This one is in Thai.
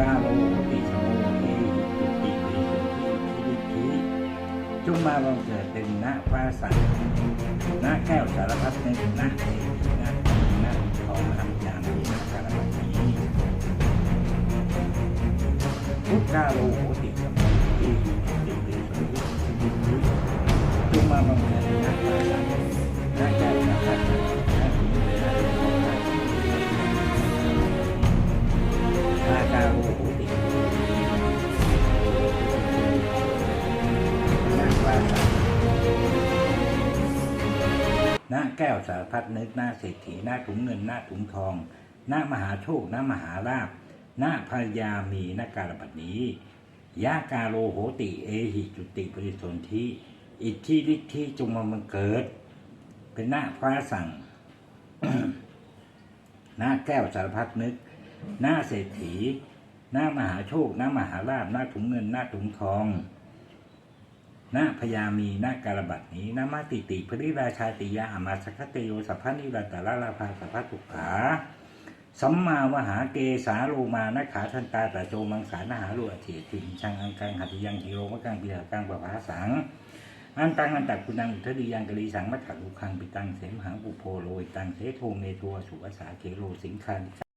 ก้าโลปีชโมทีจุติปีสุทีคิริคีจุมาลองเกิดเป็นณพระสังตณแก้วสารพัดในนณเอกนณทองคำยามทีณสารพัดนี้พุทธาโลโหติชโมทีจุติปีสุทีคิริคีจุมาลองเกิดเป็นณพระสัต หน้าแก้วสารพัดนึกหน้าเศรษฐีหน้าถุงเงินหน้าถุงทอง หน้ามหาโชคหน้ามหาลาภหน้าพยามีหน้าการบัดนี้ยะกาโลโหติ เอหิจุติปริสนธิอิทธิฤทธิจงมาบังเกิด เป็นหน้าฟ้าสั่ง หน้าแก้วสารพัดนึก หน้าเศรษฐี หน้ามหาโชค หน้ามหาลาภหน้าถุงเงินหน้าถุงทอง นาพยามีนาการบัตนี้นามาติติพริราชาติยาอมาสคตโยสัพพนิรัตตาลาลาภาสัพพทุกขาสัมมาวหาเกสาโลมานะขาทันตาตะโจมังสานาหาลุอเถติงชังอังกังหัตยังฮิโรมะกังปิหากังปะภาสังอันตังอันตักคุณังอุทธิยังกะลีสังมัทถะลุคังปิตังเสมหังปุโพโลยตังเสโทเมโทสุวสาเขโลสิงคานิ